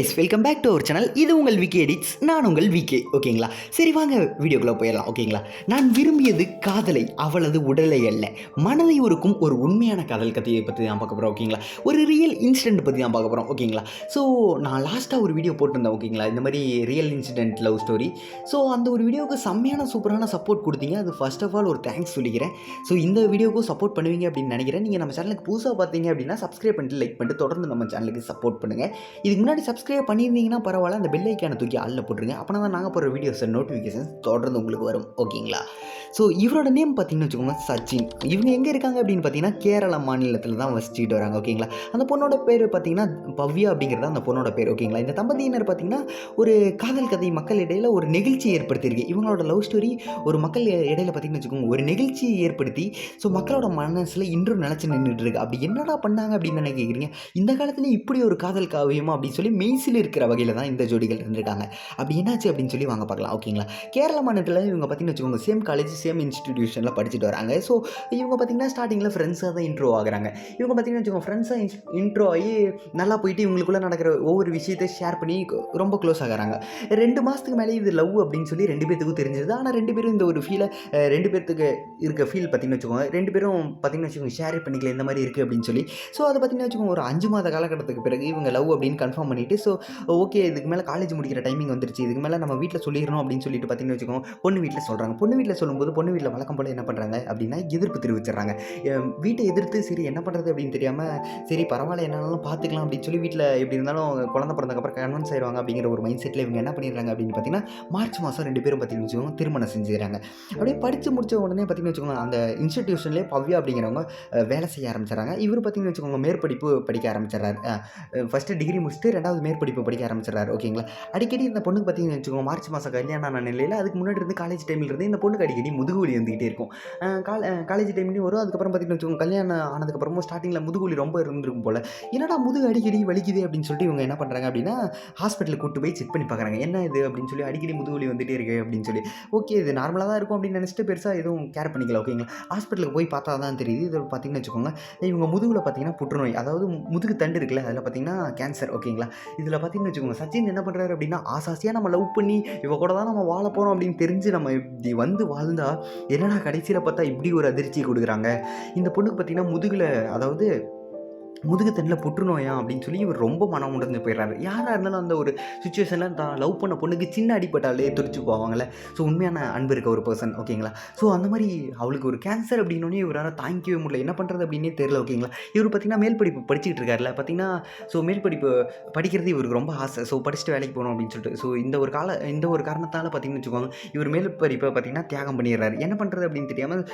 Yes welcome back to our channel இது உங்கள் VK edits நான் உங்கள் விக்கே ஓகேங்களா? சரி வாங்க வீடியோக்குள்ளே போயிடலாம் ஓகேங்களா? நான் விரும்பியது காதலை அவளது உடலை அல்ல. மனதை ஒருக்கும் ஒரு உண்மையான காதல் கதையை பற்றி தான் பார்க்க போகிறோம் ஓகேங்களா? ஒரு ரியல் இன்சிடென்ட் பற்றி தான் பார்க்க போகிறோம் ஓகேங்களா? ஸோ நான் லாஸ்ட்டாக ஒரு வீடியோ போட்டிருந்தேன் ஓகேங்களா? இந்த மாதிரி real incident love story so அந்த ஒரு வீடியோவுக்கு செம்மையான சூப்பரான சப்போர்ட் கொடுத்தீங்க. அது ஃபர்ஸ்ட் ஆஃப் ஆல் ஒரு தேங்க்ஸ் சொல்லிக்கிறேன். ஸோ இந்த வீடியோக்கும் சப்போர்ட் பண்ணுவீங்க அப்படின்னு நினைக்கிறேன். நீங்கள் நம்ம சேனலுக்கு புதுசாக பார்த்தீங்க அப்படின்னா சப்ஸ்கிரைப் பண்ணிட்டு லைக் பண்ணிட்டு தொடர்ந்து நம்ம சேனலுக்கு சப்போர்ட் பண்ணுங்கள் இதுக்கு முன்னாடி சப்ஸ்கிரைப் பண்ணியிருந்தீங்கன்னா பரவாயில்ல அந்த பெல் தூக்கி ஆளில் போட்டுருங்க. அப்போ தான் நாங்கள் போகிற வீடியோஸ் நோட்டிஃபிகேஷன் தொடர்ந்து உங்களுக்கு வரும். ஓகேங்களா ஸோ இவரோட நேம் பார்த்தீங்கன்னு வச்சுக்கோங்க சச்சின். இவங்க எங்கே இருக்காங்க அப்படின்னு பார்த்தீங்கன்னா கேரள மாநிலத்தில் தான் வசிச்சுட்டு வராங்க. ஓகேங்களா அந்த பொண்ணோட பேர் பார்த்தீங்கன்னா பவ்யா அப்படிங்கிறது அந்த பொண்ணோட பேர். ஓகேங்களா இந்த தம்பதியினர் பார்த்தீங்கன்னா ஒரு காதல் கதை மக்கள் இடையில் ஒரு நெகிழ்ச்சி ஏற்படுத்தியிருக்கு. இவங்களோட லவ் ஸ்டோரி ஒரு மக்கள் இடையில பார்த்தீங்கன்னு வச்சுக்கோங்க ஒரு நெகிழ்ச்சியை ஏற்படுத்தி ஸோ மக்களோட மனசில் இன்றும் நினச்சி நின்றுட்டு இருக்கு. அப்படி என்னடா பண்ணாங்க அப்படின்னு தானே கேட்குறீங்க இந்த காலத்துல இப்படி ஒரு காதல் காவியமா அப்படின்னு சொல்லி ஈஸியில் இருக்கிற வகையில் தான் இந்த ஜோடிகள் இருந்திருக்காங்க அப்படி என்னாச்சு அப்படின்னு சொல்லி வாங்க பார்க்கலாம். ஓகேங்களா? கேரள மாநிலத்தில் இவங்க பார்த்தீங்கன்னு வச்சுக்கோங்க சேம் காலேஜ் சேம் இன்ஸ்டிடியூஷனில் படிச்சுட்டு வராங்க. ஸோ இவங்க பார்த்தீங்கன்னா ஸ்டார்டிங்கில் ஃப்ரெண்ட்ஸாக தான் இன்ட்ரோ ஆகுறாங்க. இவங்க பார்த்தீங்கன்னா வச்சுக்கோங்க ஃப்ரெண்ட்ஸாக இன்ட்ரோ ஆகி நல்லா போயிட்டு இவங்களுக்குள்ளே நடக்கிற ஒவ்வொரு விஷயத்தை ஷேர் பண்ணி ரொம்ப க்ளோஸ் ஆகிறாங்க. ரெண்டு மாதத்துக்கு மேலே இது லவ் அப்படின்னு சொல்லி ரெண்டு பேர்த்துக்கும் தெரிஞ்சது ஆனால் ரெண்டு பேரும் இந்த ஒரு ஃபீலை ரெண்டு பேர்த்துக்கு இருக்க ஃபீல் பார்த்திங்கன்னு வச்சுக்கோங்க ரெண்டு பேரும் பார்த்திங்கன்னு வச்சுக்கோங்க ஷேர் பண்ணிக்கல இந்த மாதிரி இருக்குது அப்படின்னு சொல்லி. ஸோ அதை பார்த்தீங்கன்னா வச்சுக்கோங்க ஒரு அஞ்சு மாத காலகட்டத்துக்கு பிறகு இவங்க லவ் அப்படின்னு கன்ஃபார்ம் பண்ணிவிட்டு ஸோ ஓகே இதுக்கு மேலே காலேஜ் முடிக்கிற டைமிங் வந்துருச்சு. இதுக்கு மேலே நம்ம வீட்டில் சொல்லிடணும் அப்படின்னு சொல்லிட்டு பார்த்தீங்கன்னு வச்சுக்கோங்க பொண்ணு வீட்டில் சொல்கிறாங்க பொண்ணு வீட்டில் சொல்லும்போது பொண்ணு வீட்டில் வழக்கம் போல் என்ன பண்ணுறாங்க அப்படின்னா எதிர்ப்பு தெரிவிச்சிடுறாங்க. வீட்டை எதிர்த்து சரி என்ன பண்ணுறது அப்படின்னு தெரியாமல் சரி பரவாயில்ல என்னாலும் பார்த்துக்கலாம் அப்படின்னு சொல்லி வீட்டில் எப்படி இருந்தாலும் குழந்தை பிறந்தக்கப்புறம் கன்வென்ஸ் ஆயிடுவாங்க அப்படிங்கிற ஒரு மைண்ட் செட்டில் இவங்க என்ன பண்ணிடுறாங்க அப்படின்னு பார்த்தீங்கன்னா மார்ச் மாதம் ரெண்டு பேரும் பார்த்தீங்கன்னு வச்சுக்கோங்க திருமணம் செஞ்சுக்கிறாங்க. அப்படியே படித்து முடிச்ச உடனே பார்த்தீங்கன்னு வச்சுக்கோங்க அந்த இன்ஸ்டிடியூஷன்லேயே பவ்யா அப்படிங்கிறவங்க வேலை செய்ய ஆரம்பிச்சிடறாங்க. இவர் பார்த்தீங்கன்னு வச்சுக்கோங்க மேற்படிப்பு படிக்க ஆரம்பிச்சிடறாரு. ஃபஸ்ட்டு டிகிரி முடிச்சுட்டு ரெண்டாவது மேற்படிப்பு படிக்க ஆரம்பிச்சிடறாரு ஓகேங்களா? அடிக்கடி இந்த பொண்ணுக்கு பார்த்தீங்கன்னு வச்சுக்கோங்க மார்ச் மாதம் கல்யாணம் ஆன நிலையில் அதுக்கு முன்னாடி இருந்து காலேஜ் டைமில் இருந்து இந்த பொண்ணுக்கு அடிக்கடி முதுகு வலி வந்துகிட்டே இருக்கும். கால காலேஜ் டைம்லேயும் வரும். அதுக்கப்புறம் பார்த்தீங்கன்னு வச்சுக்கோங்க கல்யாணம் ஆனதுக்கப்புறமும் ஸ்டார்டிங்கில் முதுகு வலி ரொம்ப இருந்திருக்கும் போல். என்னடா முதுகு அடிக்கடி வலிக்குது அப்படின்னு சொல்லிட்டு இவங்க என்ன பண்ணுறாங்க அப்படின்னா ஹாஸ்பிட்டலுக்கு கூட்டு போய் செக் பண்ணி பார்க்குறாங்க. என்ன இது அப்படின்னு சொல்லி அடிக்கடி முதுகு வலி வந்துட்டே இருக்கு அப்படின்னு சொல்லி. ஓகே இது நார்மலாக தான் இருக்கும் அப்படின்னு நினச்சிட்டு பெருசாக எதுவும் கேர் பண்ணிக்கல ஓகேங்களா? ஹாஸ்பிட்டலுக்கு போய் பார்த்தா தான் தெரியுது. இதில் பார்த்தீங்கன்னு வச்சுக்கோங்க இவங்க முதுகில் பார்த்தீங்கன்னா புற்றுநோய் அதாவது முதுகு தண்டு இருக்குல்ல அதில் பார்த்தீங்கன்னா கேன்சர் ஓகேங்களா? இது இதில் பார்த்தீங்கன்னு வச்சுக்கோங்க சச்சின் என்ன பண்ணுறாரு அப்படின்னா ஆசாசியாக நம்ம லவ் பண்ணி இவ கூட தான் நம்ம வாழ போகிறோம் அப்படின்னு தெரிஞ்சு நம்ம இப்படி வந்து வாழ்ந்தால் என்னடா கடைசியில் பார்த்தா இப்படி ஒரு அதிர்ச்சியை கொடுக்குறாங்க. இந்த பொண்ணுக்கு பார்த்தீங்கன்னா முதுகில் அதாவது முதுகுத்தண்டில் புற்றுநோயா அப்படின்னு சொல்லி இவர் ரொம்ப மனம் உணர்ந்து போயிடுறாரு. யாராக இருந்தாலும் அந்த ஒரு சுச்சுவேஷனில் தான் லவ் பண்ண பொண்ணுக்கு சின்ன அடிப்பட்டாலே துடிச்சு போவாங்கல்ல. ஸோ உண்மையான அன்பு இருக்க ஒரு பர்சன் ஓகேங்களா ஸோ அந்த மாதிரி அவளுக்கு ஒரு கேன்சர் அப்படின்னோடனே இவரால் தாங்கிக்கவே முடியல. என்ன பண்ணுறது அப்படின்னே தெரில ஓகேங்களா இவர் பார்த்தீங்கன்னா மேல் படிப்பு படிச்சுக்கிட்டு இருக்காருல்ல. பார்த்தீங்கன்னா ஸோ மேல் படிப்பு படிக்கிறது இவருக்கு ரொம்ப ஆசை. ஸோ படிச்சுட்டு வேலைக்கு போகணும் அப்படின்னு சொல்லிட்டு. ஸோ இந்த ஒரு கால இந்த ஒரு காரணத்தால் பார்த்தீங்கன்னு வச்சுக்கோங்க இவர் மேல் படிப்பை பார்த்தீங்கன்னா தியாகம் பண்ணிடுறாரு. என்ன பண்ணுறது அப்படின்னு தெரியாமல்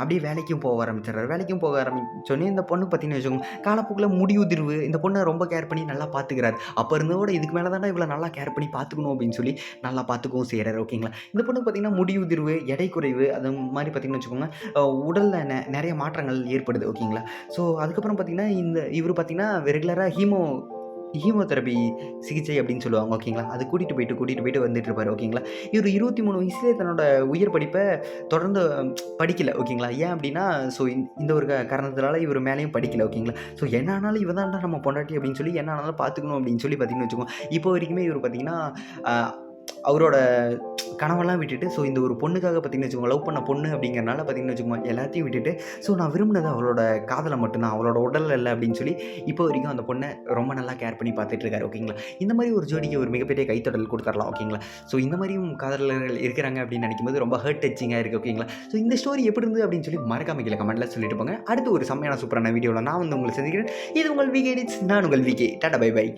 அப்படியே வேலைக்கும் போக ஆரம்பிச்சிடுறாரு. வேலைக்கும் போக ஆரம்பிச்சோடனே இந்த பொண்ணு பார்த்திங்கன்னு வச்சுக்கோங்க காலப்போக்கில் முடியுதிர்வு. இந்த பொண்ணை ரொம்ப கேர் பண்ணி நல்லா பார்த்துக்கிறாரு அப்போ இருந்ததோட இதுக்கு மேலே தானே இவ்வளோ நல்லா கேர் பண்ணி பார்த்துக்கணும் அப்படின்னு சொல்லி நல்லா பார்த்துக்கவும் செய்கிறாரு ஓகேங்களா இந்த பொண்ணுக்கு பார்த்திங்கன்னா முடியுதிர்வு எடை குறைவு அது மாதிரி பார்த்திங்கன்னு வச்சுக்கோங்க உடலில் நெ நிறைய மாற்றங்கள் ஏற்படுது. ஓகேங்களா ஸோ அதுக்கப்புறம் பார்த்தீங்கன்னா இந்த இவர் பார்த்தீங்கன்னா ரெகுலராக ஹீமோ ஹீமோதெரபி சிகிச்சை அப்படின்னு சொல்லுவாங்க ஓகேங்களா? அது கூட்டிகிட்டு போயிட்டு கூட்டிகிட்டு போயிட்டு வந்துட்டு இருப்பார் ஓகேங்களா? இவர் இருபத்தி மூணு வயசுலேயே தன்னோட உயர் படிப்பை தொடர்ந்து படிக்கல ஓகேங்களா? ஏன் அப்படின்னா ஸோ இந்த ஒரு காரணத்தினால இவர் மேலேயும் படிக்கல ஓகேங்களா? ஸோ என்ன ஆனாலும் இவ தான்டா நம்ம பொண்டாட்டி அப்படின்னு சொல்லி என்ன ஆனாலும் பார்த்துக்கணும் அப்படின்னு சொல்லி பார்த்தீங்கன்னு வச்சுக்கோங்க. இப்போ வரைக்குமே இவர் பார்த்தீங்கன்னா அவரோட கனவெல்லாம் விட்டுட்டு ஸோ இந்த ஒரு பொண்ணுக்காக பார்த்தீங்கன்னு வச்சுக்கோங்க லவ் பண்ண பொண்ணு அப்படிங்கிறனால பார்த்தீங்கன்னு வச்சுக்கோங்க எல்லாத்தையும் விட்டுட்டு ஸோ நான் விரும்பினது அவளோட காதலை மட்டும்தான் அவளோட உடல் இல்லை அப்படின்னு சொல்லி இப்போ வரைக்கும் அந்த பொண்ணை ரொம்ப நல்லா கேர் பண்ணி பார்த்துட்டு இருக்காரு ஓகேங்களா இந்த மாதிரி ஒரு ஜோடிக்கு ஒரு மிகப்பெரிய கைத்தொடல் கொடுத்துடலாம் ஓகேங்களா ஸோ இந்த மாதிரியும் காதலர்கள் இருக்கிறாங்க அப்படின்னு நினைக்கும் போது ரொம்ப ஹர்ட் டச்சிங்காக இருக்குது ஓகேங்களா ஸோ இந்த ஸ்டோரி எப்படி இருந்தது அப்படின்னு சொல்லி மறக்காம கீழே கமெண்ட்டில் சொல்லிட்டு போங்க. அடுத்து ஒரு செம்மையான சூப்பரான வீடியோவில் நான் வந்து உங்களை சந்திக்கிறேன். இது உங்கள் விகே நான் உங்கள் விகே டாடா பை பை